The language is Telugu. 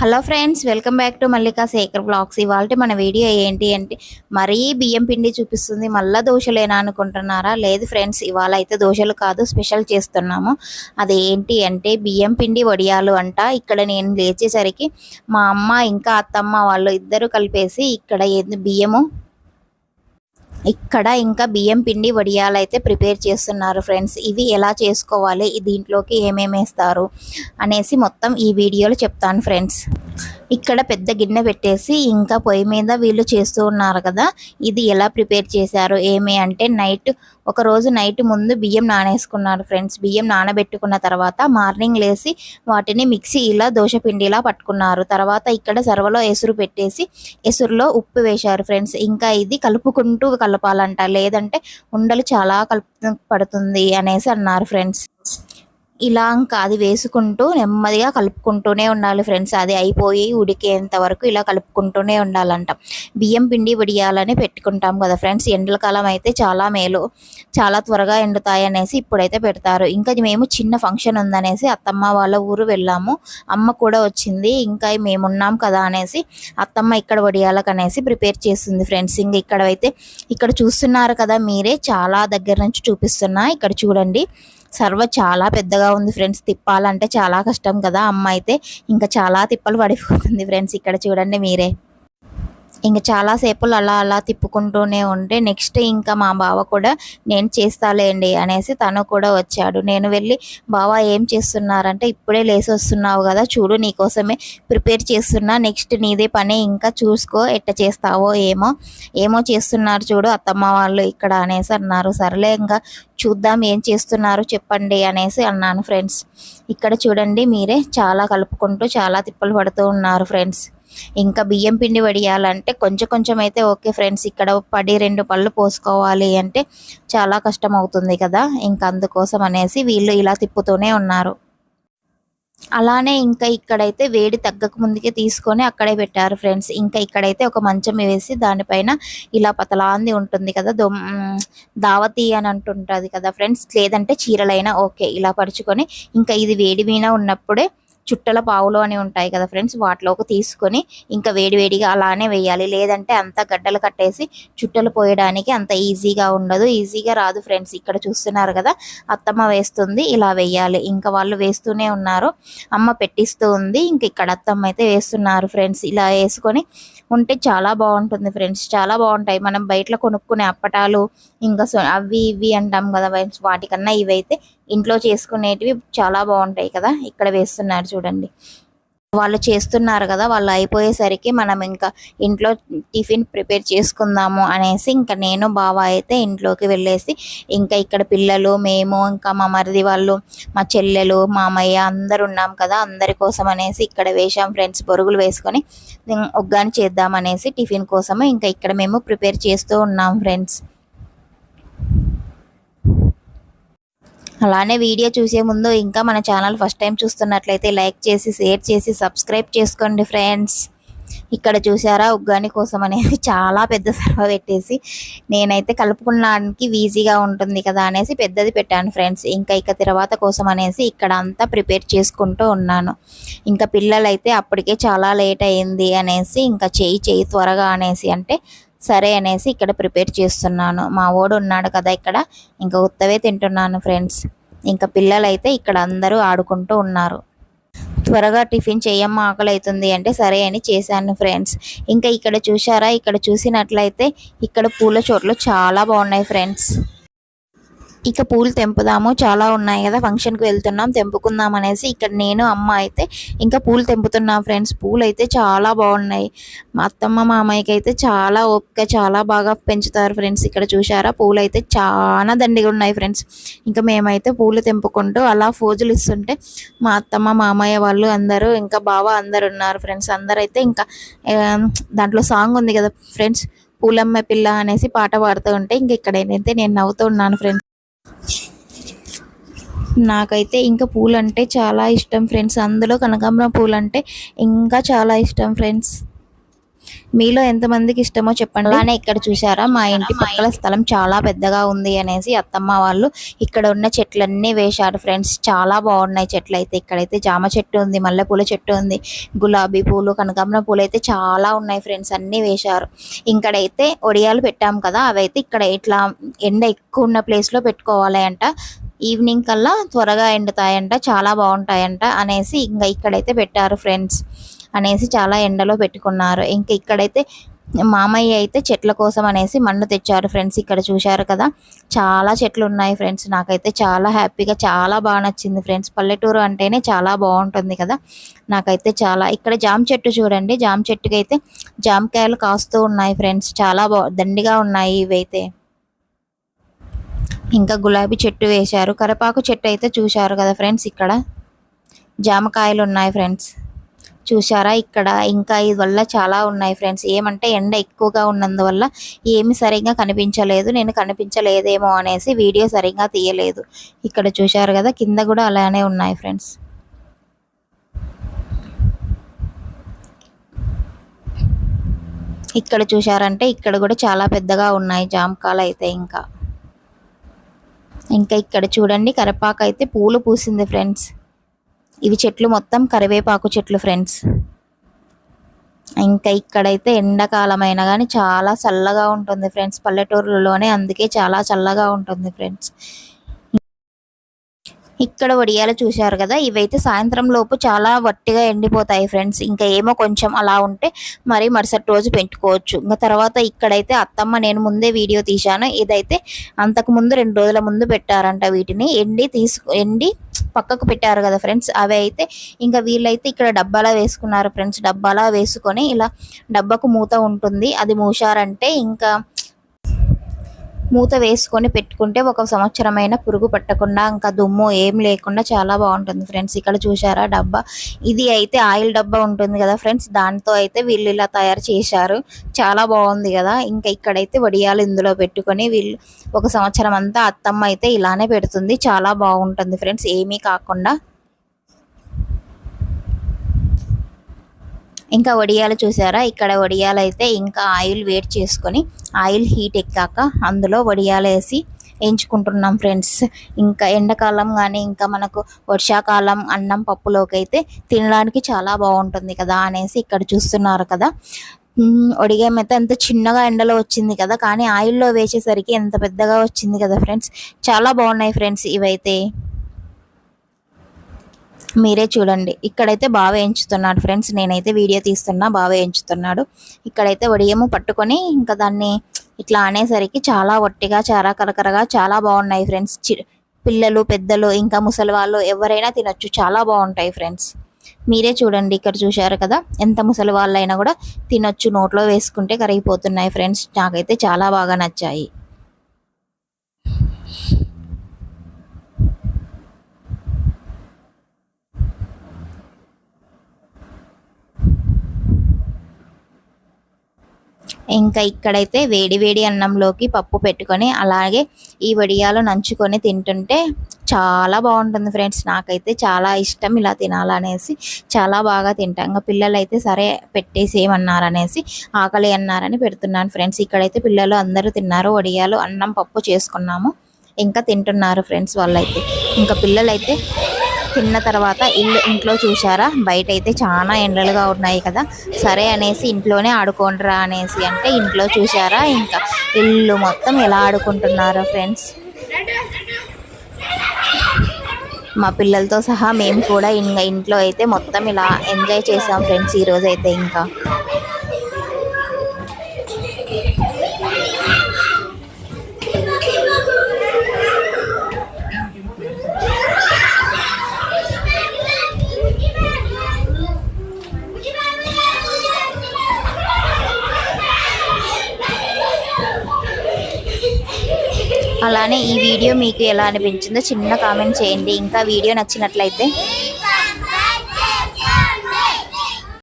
Hello friends welcome back to Mallika Shekhar blogs. ఇవాళ మన వీడియో ఏంటి అంటే మరీ బియ్యం పిండి చూపిస్తుంది. మళ్ళీ దోశలేనా అనుకుంటున్నారా? లేదు ఫ్రెండ్స్ ఇవాళ అయితే దోశలు కాదు స్పెషల్ చేస్తున్నాము. అది ఏంటి అంటే బియ్యం పిండి వడియాలు అంట. ఇక్కడ నేను లేచేసరికి మా అమ్మ ఇంకా అత్తమ్మ వాళ్ళు ఇద్దరు కలిపేసి ఇక్కడ ఏంది బియ్యము ఇక్కడ ఇంకా బియ్యం పిండి వడియాలు అయితే ప్రిపేర్ చేస్తున్నారు ఫ్రెండ్స్. ఇవి ఎలా చేసుకోవాలి? దీంట్లోకి ఏమేమి వేస్తారు? అనేసి మొత్తం ఈ వీడియోలో చెప్తాను ఫ్రెండ్స్. ఇక్కడ పెద్ద గిన్నె పెట్టేసి ఇంకా పొయ్యి మీద వీళ్ళు చేస్తూ ఉన్నారు కదా. ఇది ఎలా ప్రిపేర్ చేశారు ఏమి అంటే నైట్ ఒక రోజు నైట్ ముందు బియ్యం నానేసుకున్నారు ఫ్రెండ్స్. బియ్యం నానబెట్టుకున్న తర్వాత మార్నింగ్ లేసి వాటిని మిక్సీ ఇలా దోశపిండిలా పట్టుకున్నారు. తర్వాత ఇక్కడ సర్వలో ఎసురు పెట్టేసి ఎసురులో ఉప్పు వేశారు ఫ్రెండ్స్. ఇంకా ఇది కలుపుకుంటూ కలపాలంట. లేదంటే ఉండలు చాలా కలుపు పడుతుంది అనేసి అన్నారు ఫ్రెండ్స్. ఇలా ఇంకా అది వేసుకుంటూ నెమ్మదిగా కలుపుకుంటూనే ఉండాలి ఫ్రెండ్స్. అది అయిపోయి ఉడికేంత వరకు ఇలా కలుపుకుంటూనే ఉండాలంట. బియ్యం పిండి వడియాలని పెట్టుకుంటాం కదా ఫ్రెండ్స్. ఎండల కాలం అయితే చాలా మేలు. చాలా త్వరగా ఎండుతాయి అనేసి ఇప్పుడైతే పెడతారు. ఇంకా మేము చిన్న ఫంక్షన్ ఉందనేసి అత్తమ్మ వాళ్ళ ఊరు వెళ్ళాము. అమ్మ కూడా వచ్చింది. ఇంకా మేమున్నాం కదా అనేసి అత్తమ్మ ఇక్కడ వడియాలకు అనేసి ప్రిపేర్ చేస్తుంది ఫ్రెండ్స్. ఇంకా ఇక్కడ అయితే ఇక్కడ చూస్తున్నారు కదా మీరే చాలా దగ్గర నుంచి చూపిస్తున్నా. ఇక్కడ చూడండి. సర్వ చాలా పెద్దగా ఉంది ఫ్రెండ్స్. తిప్పాలంటే చాలా కష్టం కదా. అమ్మ అయితే ఇంకా చాలా తిప్పలు పడిపోతుంది ఫ్రెండ్స్ ఇక్కడ చూడండి మీరే. ఇంకా చాలాసేపులు అలా అలా తిప్పుకుంటూనే ఉంటే నెక్స్ట్ ఇంకా మా బావ కూడా నేను చేస్తాలేండి అనేసి తను కూడా వచ్చాడు. నేను వెళ్ళి బావ ఏం చేస్తున్నారంటే ఇప్పుడే లేసి వస్తున్నావు కదా. చూడు నీకోసమే ప్రిపేర్ చేస్తున్నా. నెక్స్ట్ నీదే పని. ఇంకా చూసుకో ఎట్ట చేస్తావో ఏమో. ఏమో చేస్తున్నారు చూడు అత్తమ్మ వాళ్ళు ఇక్కడ అనేసి అన్నారు. సర్లే ఇంకా చూద్దాం ఏం చేస్తున్నారు చెప్పండి అనేసి అన్నాను ఫ్రెండ్స్. ఇక్కడ చూడండి మీరే చాలా కలుపుకుంటూ చాలా తిప్పలు పడుతూ ఉన్నారు ఫ్రెండ్స్. ఇంకా బియ్యం పిండి వడియాలంటే కొంచెం కొంచెం అయితే ఓకే ఫ్రెండ్స్. ఇక్కడ పడి రెండు పళ్ళు పోసుకోవాలి అంటే చాలా కష్టం అవుతుంది కదా. ఇంకా అందుకోసం అనేసి వీళ్ళు ఇలా తిప్పుతూనే ఉన్నారు. అలానే ఇంకా ఇక్కడైతే వేడి తగ్గక ముందుకే తీసుకొని అక్కడే పెట్టారు ఫ్రెండ్స్. ఇంకా ఇక్కడైతే ఒక మంచం వేసి దానిపైన ఇలా పతలాంది ఉంటుంది కదా దొమ్ దావతి అని అంటుంటుంది కదా ఫ్రెండ్స్. లేదంటే చీరలైనా ఓకే ఇలా పరుచుకొని. ఇంకా ఇది వేడి మీద ఉన్నప్పుడే చుట్టల పావులు అని ఉంటాయి కదా ఫ్రెండ్స్ వాటిలోకి తీసుకొని ఇంకా వేడివేడిగా అలానే వేయాలి. లేదంటే అంత గడ్డలు కట్టేసి చుట్టలు పోయడానికి అంత ఈజీగా ఉండదు. ఈజీగా రాదు ఫ్రెండ్స్. ఇక్కడ చూస్తున్నారు కదా అత్తమ్మ వేస్తుంది ఇలా వేయాలి. ఇంకా వాళ్ళు వేస్తూనే ఉన్నారు. అమ్మ పెట్టిస్తూ ఉంది. ఇంక ఇక్కడ అత్తమ్మ అయితే వేస్తున్నారు ఫ్రెండ్స్. ఇలా వేసుకొని ఉంటే చాలా బాగుంటుంది ఫ్రెండ్స్. చాలా బాగుంటాయి. మనం బయటలో కొనుక్కునే అప్పటాలు ఇంకా అవి ఇవి అంటాం కదా ఫ్రెండ్స్. వాటికన్నా ఇవైతే ఇంట్లో చేసుకునేటివి చాలా బాగుంటాయి కదా. ఇక్కడ వేస్తున్నారు చూడండి. వాళ్ళు చేస్తున్నారు కదా. వాళ్ళు అయిపోయేసరికి మనం ఇంకా ఇంట్లో టిఫిన్ ప్రిపేర్ చేసుకుందాము అనేసి ఇంకా నేను బావ అయితే ఇంట్లోకి వెళ్ళేసి ఇంకా ఇక్కడ పిల్లలు మేము ఇంకా మా మరిది వాళ్ళు మా చెల్లెలు మామయ్య అందరు ఉన్నాం కదా. అందరి కోసం అనేసి ఇక్కడ వేసాం ఫ్రెండ్స్. పొరుగులు వేసుకొని ఒగ్గాని చేద్దాం అనేసి టిఫిన్ కోసము ఇంకా ఇక్కడ మేము ప్రిపేర్ చేస్తూ ఉన్నాం ఫ్రెండ్స్. అలానే వీడియో చూసే ముందు ఇంకా మన ఛానల్ ఫస్ట్ టైం చూస్తున్నట్లయితే లైక్ చేసి షేర్ చేసి సబ్స్క్రైబ్ చేసుకోండి ఫ్రెండ్స్. ఇక్కడ చూసారా ఉగ్గాని కోసం అనేది చాలా పెద్ద సర్వ పెట్టేసి నేనైతే కలుపుకున్నానికి ఈజీగా ఉంటుంది కదా అనేసి పెద్దది పెట్టాను ఫ్రెండ్స్. ఇంకా ఇక తర్వాత కోసం అనేసి ఇక్కడ అంతా ప్రిపేర్ చేసుకుంటూ ఉన్నాను. ఇంకా పిల్లలైతే అప్పటికే చాలా లేట్ అయింది అనేసి ఇంకా చేయి చేయి త్వరగా అనేసి అంటే సరే అనేసి ఇక్కడ ప్రిపేర్ చేస్తున్నాను. మా ఓడు ఉన్నాడు కదా ఇక్కడ. ఇంకా ఉత్తవే తింటున్నాను ఫ్రెండ్స్. ఇంకా పిల్లలైతే ఇక్కడ అందరూ ఆడుకుంటూ ఉన్నారు. త్వరగా టిఫిన్ చేయమ్మ ఆకలి అవుతుంది అంటే సరే అని చేశాను ఫ్రెండ్స్. ఇంకా ఇక్కడ చూసారా ఇక్కడ చూసినట్లయితే ఇక్కడ పూల చోట్లు చాలా బాగున్నాయి ఫ్రెండ్స్. ఇక పూలు తెంపుదాము. చాలా ఉన్నాయి కదా ఫంక్షన్కి వెళ్తున్నాం తెంపుకుందాం అనేసి ఇక్కడ నేను అమ్మ అయితే ఇంకా పూలు తెంపుతున్నాం ఫ్రెండ్స్ పూలు అయితే చాలా బాగున్నాయి. మా అత్తమ్మ మామయ్యకి అయితే చాలా ఓపిక చాలా బాగా పెంచుతారు ఫ్రెండ్స్ ఇక్కడ చూసారా పూలు అయితే చాలా దండిగా ఉన్నాయి ఫ్రెండ్స్ ఇంకా మేమైతే పూలు తెంపుకుంటూ అలా ఫోజులు ఇస్తుంటే మా అత్తమ్మ మామయ్య వాళ్ళు అందరూ ఇంకా బావ అందరు ఉన్నారు ఫ్రెండ్స్ అందరైతే అయితే ఇంకా దాంట్లో సాంగ్ ఉంది కదా ఫ్రెండ్స్ పూలమ్మ పిల్ల అనేసి పాట పాడుతూ ఉంటే ఇంక ఇక్కడ ఏంటంటే నేను నవ్వుతూ ఉన్నాను ఫ్రెండ్స్ నాకైతే ఇంకా పూలు అంటే చాలా ఇష్టం ఫ్రెండ్స్. అందులో కనకాంబరం పూలు అంటే ఇంకా చాలా ఇష్టం ఫ్రెండ్స్. మీలో ఎంతమందికి ఇష్టమో చెప్పండి. అలానే ఇక్కడ చూసారా మా ఇంటి పక్కల స్థలం చాలా పెద్దగా ఉంది అనేసి అత్తమ్మ వాళ్ళు ఇక్కడ ఉన్న చెట్లన్నీ వేశారు ఫ్రెండ్స్. చాలా బాగున్నాయి చెట్లు అయితే. ఇక్కడైతే జామ చెట్టు ఉంది మల్లెపూల చెట్టు ఉంది గులాబీ పూలు కనకాంబరం పూలు అయితే చాలా ఉన్నాయి ఫ్రెండ్స్. అన్నీ వేశారు. ఇక్కడైతే ఒడియాలు పెట్టాం కదా అవైతే ఇక్కడ ఇట్లా ఎండ ఎక్కువ ఉన్న ప్లేస్లో పెట్టుకోవాలి అంట. ఈవినింగ్ కల్లా త్వరగా ఎండుతాయంట చాలా బాగుంటాయంట అనేసి ఇంకా ఇక్కడైతే పెట్టారు ఫ్రెండ్స్. అనేసి చాలా ఎండలో పెట్టుకున్నారు. ఇంకా ఇక్కడైతే మామయ్య అయితే చెట్ల కోసం అనేసి మన్ను తెచ్చారు ఫ్రెండ్స్. ఇక్కడ చూశారు కదా చాలా చెట్లు ఉన్నాయి ఫ్రెండ్స్. నాకైతే చాలా హ్యాపీగా చాలా బాగా నచ్చింది ఫ్రెండ్స్. పల్లెటూరు అంటేనే చాలా బాగుంటుంది కదా నాకైతే చాలా. ఇక్కడ జామ చెట్టు చూడండి జామ చెట్టుకి అయితే జామకాయలు కాస్తూ ఉన్నాయి ఫ్రెండ్స్. చాలా బా దండిగా ఉన్నాయి ఇవైతే. ఇంకా గులాబీ చెట్టు వేశారు. కరపాకు చెట్టు అయితే చూశారు కదా ఫ్రెండ్స్ ఇక్కడ. జామకాయలు ఉన్నాయి ఫ్రెండ్స్. చూసారా ఇక్కడ? ఇంకా ఇది వల్ల చాలా ఉన్నాయి ఫ్రెండ్స్. ఏమంటే ఎండ ఎక్కువగా ఉన్నందువల్ల ఏమి సరిగ్గా కనిపించలేదు. నేను కనిపించలేదేమో అనేసి వీడియో సరిగ్గా తీయలేదు. ఇక్కడ చూశారు కదా కింద కూడా అలానే ఉన్నాయి ఫ్రెండ్స్. ఇక్కడ చూశారంటే ఇక్కడ కూడా చాలా పెద్దగా ఉన్నాయి జామకాలు అయితే ఇంకా. ఇంకా ఇక్కడ చూడండి కరపాక అయితే పూలు పూసింది ఫ్రెండ్స్. ఇవి చెట్లు మొత్తం కరివేపాకు చెట్లు ఫ్రెండ్స్ ఇంకా ఇక్కడైతే ఎండాకాలం అయినా కానీ చాలా చల్లగా ఉంటుంది ఫ్రెండ్స్ పల్లెటూరులోనే అందుకే చాలా చల్లగా ఉంటుంది ఫ్రెండ్స్ ఇక్కడ వడియాలు చూశారు కదా ఇవైతే సాయంత్రం లోపు చాలా వట్టిగా ఎండిపోతాయి ఫ్రెండ్స్ ఇంకా ఏమో కొంచెం అలా ఉంటే మరి మరుసటి రోజు పెట్టుకోవచ్చు. ఇంకా తర్వాత ఇక్కడైతే అత్తమ్మ నేను ముందే వీడియో తీశాను. ఇదైతే అంతకు ముందు రెండు రోజుల ముందు పెట్టారంట వీటిని. ఎండి తీసుకు ఎండి పక్కకు పెట్టారు కదా ఫ్రెండ్స్ అవి అయితే ఇంకా వీళ్ళైతే ఇక్కడ డబ్బాలా వేసుకున్నారు ఫ్రెండ్స్. డబ్బాలా వేసుకొని ఇలా డబ్బాకు మూత ఉంటుంది. అది మూసారంటే ఇంకా మూత వేసుకొని పెట్టుకుంటే ఒక సంవత్సరమైన పురుగు పట్టకుండా ఇంకా దుమ్ము ఏం లేకుండా చాలా బాగుంటుంది ఫ్రెండ్స్. ఇక్కడ చూసారా డబ్బా? ఇది అయితే ఆయిల్ డబ్బా ఉంటుంది కదా ఫ్రెండ్స్. దాంతో అయితే వీళ్ళు ఇలా తయారు చేశారు. చాలా బాగుంది కదా. ఇంకా ఇక్కడైతే వడియాలు ఇందులో పెట్టుకొని వీళ్ళు ఒక సంవత్సరం అంతా అత్తమ్మ అయితే ఇలానే పెడుతుంది. చాలా బాగుంటుంది ఫ్రెండ్స్. ఏమీ కాకుండా ఇంకా వడియాలు చూసారా? ఇక్కడ వడియాలు అయితే ఇంకా ఆయిల్ వేట్ చేసుకొని ఆయిల్ హీట్ ఎక్కాక అందులో వడియాలు వేసి ఎంచుకుంటున్నాం ఫ్రెండ్స్. ఇంకా ఎండాకాలం కానీ ఇంకా మనకు వర్షాకాలం అన్నం పప్పులోకి అయితే తినడానికి చాలా బాగుంటుంది కదా అనేసి ఇక్కడ చూస్తున్నారు కదా. ఒడిగాయం అయితే ఎంత చిన్నగా ఎండలో వచ్చింది కదా కానీ ఆయిల్లో వేసేసరికి ఎంత పెద్దగా వచ్చింది కదా ఫ్రెండ్స్. చాలా బాగున్నాయి ఫ్రెండ్స్ ఇవైతే. మీరే చూడండి. ఇక్కడైతే బాగా ఎంచుతున్నాడు ఫ్రెండ్స్. నేనైతే వీడియో తీస్తున్నా బాగా ఎంచుతున్నాడు. ఇక్కడైతే వడియము పట్టుకొని ఇంకా దాన్ని ఇట్లా అనేసరికి చాలా ఒట్టిగా చాలా కరకరగా చాలా బాగున్నాయి ఫ్రెండ్స్. పిల్లలు పెద్దలు ఇంకా ముసలి వాళ్ళు ఎవరైనా తినొచ్చు. చాలా బాగుంటాయి ఫ్రెండ్స్. మీరే చూడండి. ఇక్కడ చూశారు కదా? ఎంత ముసలి వాళ్ళైనా కూడా తినొచ్చు. నోట్లో వేసుకుంటే కరిగిపోతున్నాయి ఫ్రెండ్స్. నాకైతే చాలా బాగా నచ్చాయి. ఇంకా ఇక్కడైతే వేడి వేడి అన్నంలోకి పప్పు పెట్టుకొని అలాగే ఈ వడియాలు నంచుకొని తింటుంటే చాలా బాగుంటుంది ఫ్రెండ్స్. నాకైతే చాలా ఇష్టం ఇలా తినాలనేసి చాలా బాగా తింటాం. ఇంకా పిల్లలు అయితే సరే పెట్టేసేమన్నారనేసి ఆకలి అన్నారని పెడుతున్నాను ఫ్రెండ్స్. ఇక్కడైతే పిల్లలు అందరూ తిన్నారు వడియాలు అన్నం పప్పు చేసుకున్నాము. ఇంకా తింటున్నారు ఫ్రెండ్స్ వాళ్ళైతే. ఇంకా పిల్లలైతే తిన్న తర్వాత ఇల్లు ఇంట్లో చూసారా బయట అయితే చాలా ఎండలుగా ఉన్నాయి కదా. సరే అనేసి ఇంట్లోనే ఆడుకోండిరా అనేసి అంటే ఇంట్లో చూసారా ఇంకా ఇల్లు మొత్తం ఎలా ఆడుకుంటున్నారో ఫ్రెండ్స్? మా పిల్లలతో సహా మేము కూడా ఇంకా ఇంట్లో అయితే మొత్తం ఇలా ఎంజాయ్ చేసాం ఫ్రెండ్స్ ఈరోజు అయితే ఇంకా. అలానే ఈ వీడియో మీకు ఎలా అనిపించిందో చిన్న కామెంట్ చేయండి. ఇంకా వీడియో నచ్చినట్లయితే